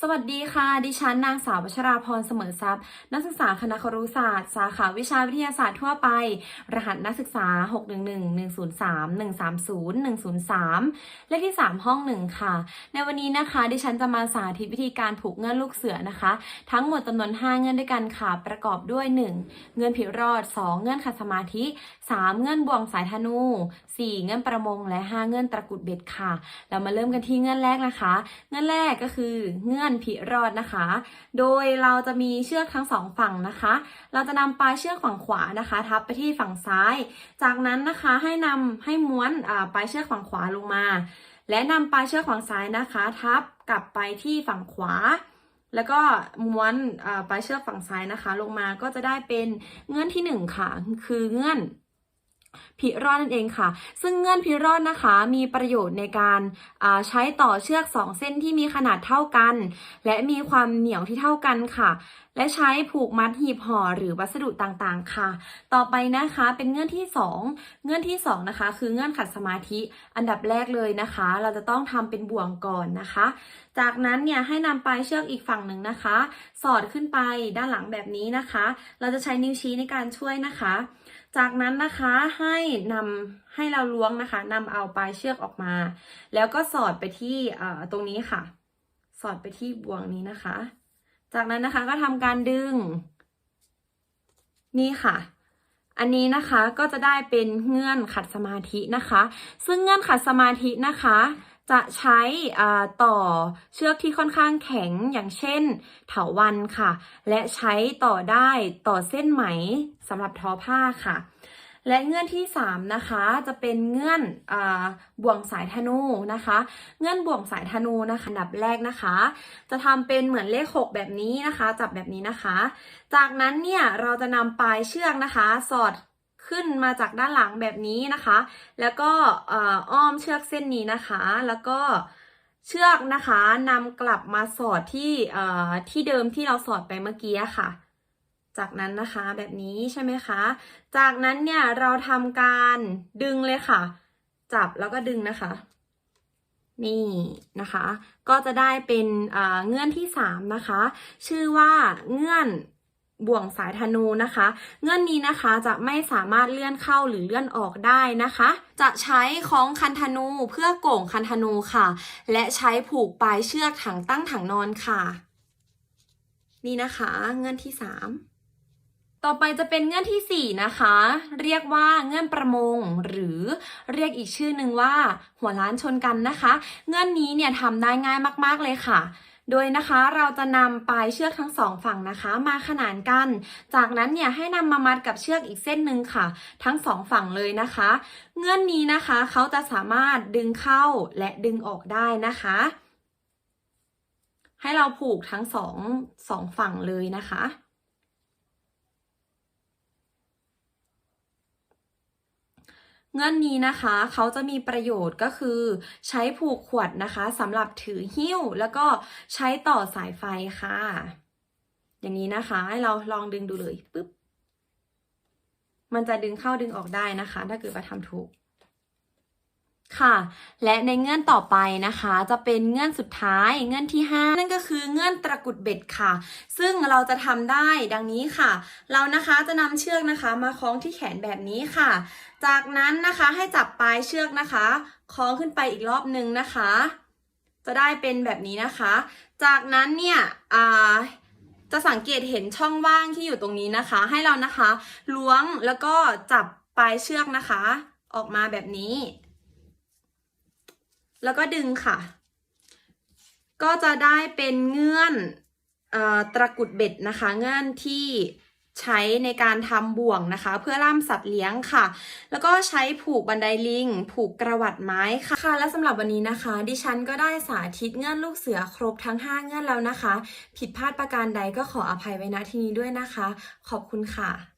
สวัสดีค่ะ ดิฉันนางสาววัชราพรเสมอทรัพย์ นักศึกษาคณะครุศาสตร์ สาขาวิชาวิทยาศาสตร์ทั่วไป รหัสนักศึกษา 611-103-130-103 เลขที่ 3 ห้อง 1 ค่ะ ในวันนี้นะคะ ดิฉันจะมาสาธิตวิธีการผูกเงื่อนลูกเสือนะคะ ทั้งหมดจำนวน 5 เงื่อนด้วยกันค่ะ ประกอบด้วย 1. เงื่อนผิวรอด 2. เงื่อนขัดสมาธิ 3. เงื่อนบ่วงสายธนู 4. เงื่อนประมง และ 5 เงื่อนตะกุดเบ็ดค่ะ เรามาเริ่มกันที่เงื่อนแรกนะคะ เงื่อนแรกก็คือเงื่อนผิรอดนะคะ โดยเราจะมีเชือกทั้งสองฝั่งนะคะ เราจะนำปลายเชือกฝั่งขวานะคะ ทับไปที่ฝั่งซ้าย จากนั้นนะคะให้นำให้ม้วนปลายเชือกฝั่งขวาลงมา และนำปลายเชือกฝั่งซ้ายนะคะ ทับกลับไปที่ฝั่งขวาแล้วก็ม้วนปลายเชือกฝั่งซ้ายนะคะ ลงมาก็จะได้เป็นเงื่อนที่หนึ่งค่ะ คือเงื่อน พิรอดนั่นเองค่ะ ซึ่งเงื่อนพิรอดนะคะ มีประโยชน์ในการใช้ต่อเชือกสองเส้นที่มีขนาดเท่ากัน และมีความเหนียวที่เท่ากันค่ะ และใช้ผูกมัดหีบห่อหรือวัสดุต่างๆ ค่ะ ต่อไปนะคะเป็นเงื่อนที่สองเงื่อนที่สองนะคะ คือเงื่อนขัดสมาธิอันดับแรกเลยนะคะ เราจะต้องทำเป็นบ่วงก่อนนะคะ จากนั้นเนี่ยให้นำปลายเชือกอีกฝั่งหนึ่งนะคะ สอดขึ้นไปด้านหลังแบบนี้นะคะ เราจะใช้นิ้วชี้ในการช่วยนะคะ จากนั้นนะคะให้นำให้เราล้วงนะคะนำเอาปลายเชือกออกมา แล้วก็สอดไปที่ตรงนี้ค่ะ สอดไปที่บ่วงนี้นะคะ จากนั้นนะคะก็ทำการดึง นี่ค่ะอันนี้นะคะก็จะได้เป็นเงื่อนขัดสมาธินะคะ ซึ่งเงื่อนขัดสมาธินะคะ จะใช้ต่อเชือกที่ค่อนข้างแข็งอย่างเช่นเถาวันค่ะ และใช้ต่อได้ต่อเส้นไหมสำหรับทอผ้าค่ะ และเงื่อนที่ 3 นะคะจะเป็นเงื่อนอบ่วงสายธนูนะคะ เงื่อนบ่วงสายธนูนะคะอันดับแรกนะคะ จะทำเป็นเหมือนเลข 6 แบบนี้นะคะ จับแบบนี้นะคะ จากนั้นเนี่ยเราจะนำปลายเชือกนะคะ สอด ขึ้นมาจากด้านหลังแบบนี้นะคะ แล้วก็อ้อมเชือกเส้นนี้นะคะ แล้วก็เชือกนะคะนำกลับมาสอดที่ที่เดิมที่เราสอดไปเมื่อกี้ค่ะ จากนั้นนะคะแบบนี้ใช่ไหมคะ จากนั้นเนี่ยเราทำการดึงเลยค่ะ จับแล้วก็ดึงนะคะ นี่นะคะ ก็จะได้เป็นเอ่อเงื่อนที่สามนะคะ ชื่อว่าเงื่อน บ่วงสายธนูนะคะ เงื่อนนี้นะคะจะไม่สามารถเลื่อนเข้าหรือเลื่อนออกได้นะคะ จะใช้คล้องคันธนูเพื่อโก่งคันธนูค่ะ และใช้ผูกปลายเชือกถังตั้งถังนอนค่ะ นี่นะคะ เงื่อนที่สามต่อไปจะเป็นเงื่อนที่ 4 นะคะ เรียกว่าเงื่อนประมง หรือเรียกอีกชื่อหนึ่งว่า หัวล้านชนกันนะคะ เงื่อนนี้เนี่ยทำได้ง่ายมาก ๆ เลยค่ะ โดยนะคะเราจะนำปลายเชือกทั้งสองฝั่งนะคะ มาขนานกัน จากนั้นเนี่ยให้นำมามัดกับเชือกอีกเส้นหนึ่งค่ะ ทั้งสองฝั่งเลยนะคะ เงื่อนนี้นะคะเขาจะสามารถดึงเข้าและดึงออกได้นะคะ ให้เราผูกทั้งสองสองฝั่งเลยนะคะ เงื่อนนี้นะคะเขาจะมีประโยชน์ก็คือ ใช้ผูกขวดนะคะสำหรับถือหิ้ว แล้วก็ใช้ต่อสายไฟค่ะ อย่างนี้นะคะให้เราลองดึงดูเลยปึ๊บมันจะดึงเข้าดึงออกได้นะคะ ถ้าเกิดว่าทำถูก ค่ะ และในเงื่อนต่อไปนะคะ จะเป็นเงื่อนสุดท้ายเงื่อนที่ 5 นั่นก็คือเงื่อนตะกุดเบ็ดค่ะ ซึ่งเราจะทำได้ดังนี้ค่ะ เรานะคะจะนำเชือกนะคะมาคล้องที่แขนแบบนี้ค่ะ จากนั้นนะคะให้จับปลายเชือกนะคะคล้องขึ้นไปอีกรอบนึงนะคะ จะได้เป็นแบบนี้นะคะ จากนั้นเนี่ยอ่าจะสังเกตเห็นช่องว่างที่อยู่ตรงนี้นะคะ ให้เรานะคะล้วงแล้วก็จับปลายเชือกนะคะ ออกมาแบบนี้ แล้วก็ดึงค่ะ ก็จะได้เป็นเงื่อนอตะกุดเบ็ดนะคะ เงื่อนที่ใช้ในการทำบ่วงนะคะ เพื่อล่ามสัตว์เลี้ยงค่ะ แล้วก็ใช้ผูกบันไดลิง ผูกกระหวัดไม้ค่ะค่ะ และสำหรับวันนี้นะคะ ดิฉันก็ได้สาธิตเงื่อนลูกเสือครบทั้ง 5 เงื่อนแล้วนะคะ ผิดพลาดประการใดก็ขออภัยไว้ณที่นี้ด้วยนะคะ ขอบคุณค่ะ